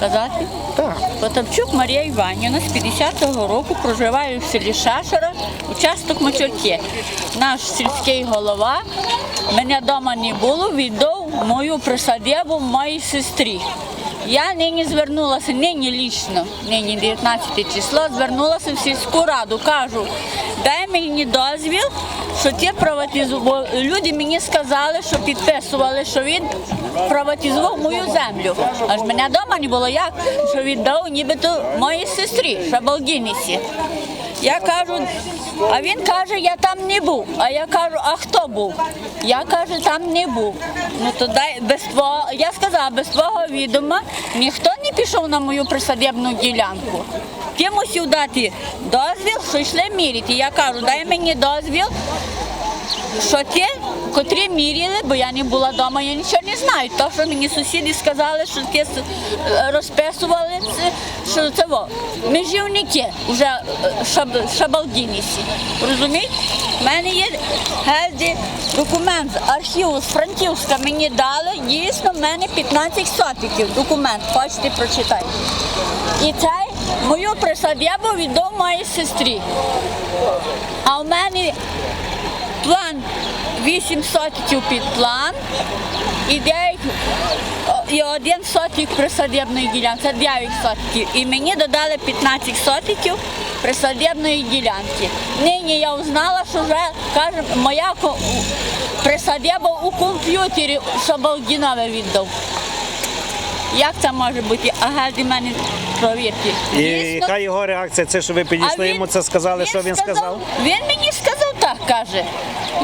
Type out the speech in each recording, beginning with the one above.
Казати? Так. Потапчук Марія Іванівна з 50-го року проживає в селі Шашера, участок Мочорки. Наш сільський голова мене вдома не було, віддав мою присадибу моїй сестрі. Я нині звернулася, нині лічно, нині 19 число, звернулася в сільську раду. Кажу, дай мені дозвіл, що ті приватизував. Люди мені сказали, що підписували, що він приватизував мою землю. Аж мене вдома не було як, що віддав нібито моїй сестрі, Шабалдінісі. Я кажу, а він каже, я там не був. А я кажу, а хто був? Я кажу, там не був. Ну то дай без твого, я сказала, без твого відома ніхто не пішов на мою присадибну ділянку. Ти мусив дати дозвіл, що йшли міряти. Я кажу, дай мені дозвіл, ті, котрі міряли, бо я не була вдома, я нічого не знаю. То, що мені сусіди сказали, що ті е, розписували, що це во, межівники вже е, шаб, шабалдінісі. Розумієте? У мене є гезді документ з архіву з Франківська мені дали. Дійсно, в мене 15 сотиків документ. Хочете прочитайте. І цей мою присадибу віддав моїй сестрі. А в мене план 8 сотиків під план і 9 і один сотик присадибної ділянки, це 9 сотиків. І мені додали 15 сотиків присадибної ділянки. Нині я узнала, що вже каже, моя присадиба у комп'ютері Шабалдінове віддав. Як це може бути? Ага, di мене провірки. І Дійсно, яка його реакція? Це що ви підійшли він- йому це сказали, що він сказав? Він мені сказав так, каже.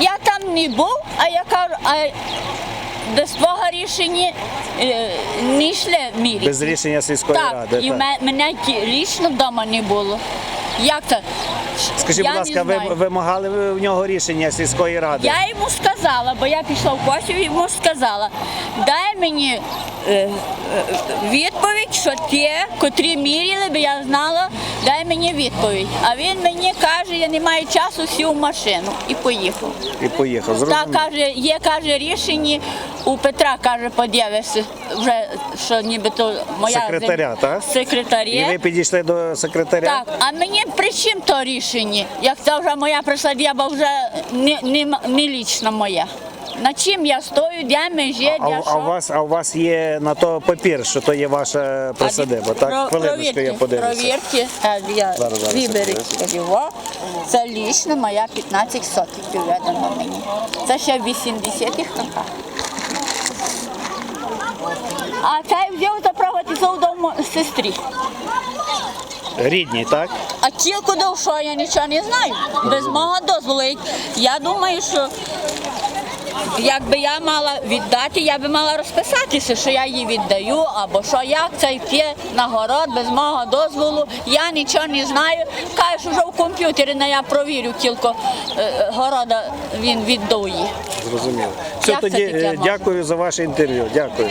Я там не був, а я кажу, а без твого рішення е, не йшли мірі. Без рішення сільської так, ради. і так. ме- мене ті- лічно вдома не було. Як це? Скажіть, будь ласка, ви вимагали ви в нього рішення сільської ради? Я йому сказала, бо я пішла в Косів і йому сказала, дай мені відповідь, що ті, котрі міряли, бо я знала, дай мені відповідь. А він мені каже, я не маю часу, сів в машину і поїхав. І поїхав. Так, каже, є каже рішення у Петра, каже, подивися, вже що нібито моя Секретаря, так? Секретаря. І ви підійшли до секретаря? Так, а мені при чим то рішення? Як це вже моя присадіба вже не, не, не лічна моя. На чим я стою, де межі, А, де а, що? у вас, а у вас є на то папір, що то є ваша присадиба, так? Про- Хвилиночку я подивлюся. Провірте, а я Зараз, зараз, виберіть його. Це лічно моя 15 сотиків видано мені. Це ще в 80-х роках. А цей взяв та приватизував до сестрі. Рідні, так? А тільки до що я нічого не знаю. Без мого дозволу. Я думаю, що якби я мала віддати, я би мала розписатися, що я її віддаю, або що як це йти на город без мого дозволу. Я нічого не знаю. Кажу, вже в комп'ютері не я провірю тільки е, города він віддав її. Зрозуміло. Все, Як це тоді таке е, дякую за ваше інтерв'ю. Дякую.